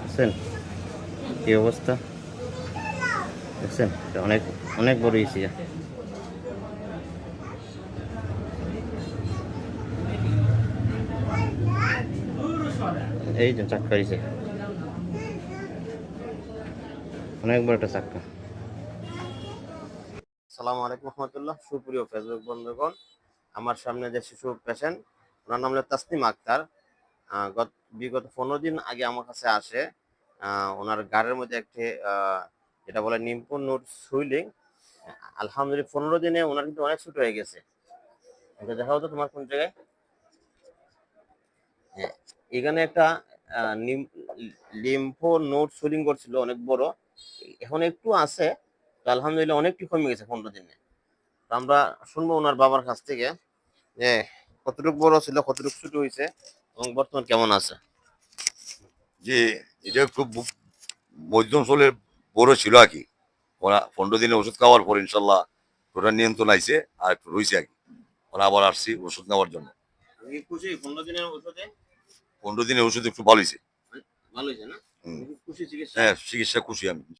দেখছেন? কি অবস্থা? দেখছেন? অনেক অনেক বড় ইসিয়া এই যে চাক্কা দিছে। অনেক বড় একটা চাক্কা। সালাম আলাইকুম রহমতুল্লাহ। সুপ্রিয় ফেসবুক বন্ধুগণ, আমার সামনে যে শিশু পেশেন্ট ওনার নাম হলো তাসনিম আক্তার। গত বিগত পনেরো দিন আগে আমার কাছে আসে ওনার গাড়ির মধ্যে একটি যেটা বলে নিম্পুন নোট সুইলিং। আলহামদুলিল্লাহ পনেরো দিনে ওনার কিন্তু অনেক ছোট হয়ে গেছে। দেখা হতো তোমার কোন জায়গায়? হ্যাঁ, এখানে একটা লিম্ফো নোট সুইলিং করছিল অনেক বড়। এখন একটু আছে তো আলহামদুলিল্লাহ অনেকটি কমে গেছে পনেরো দিনে। আমরা শুনব ওনার বাবার কাছ থেকে যে কতটুকু বড় ছিল কতটুকু ছোট হয়েছে। এবং বর্তমান কেমন আছে? যে এটা খুব মধ্যম চলের বড় ছিল আর কি। ওরা পনেরো দিনে ওষুধ খাওয়ার পর ইনশাল্লাহ ওটা নিয়ন্ত্রণ আইছে আর একটু রয়েছে আর কি। ওরা আবার আসছি ওষুধ নেওয়ার জন্য। পনেরো দিনের ওষুধে? একটু ভালো হয়েছে হ্যাঁ চিকিৎসা খুশি আমি।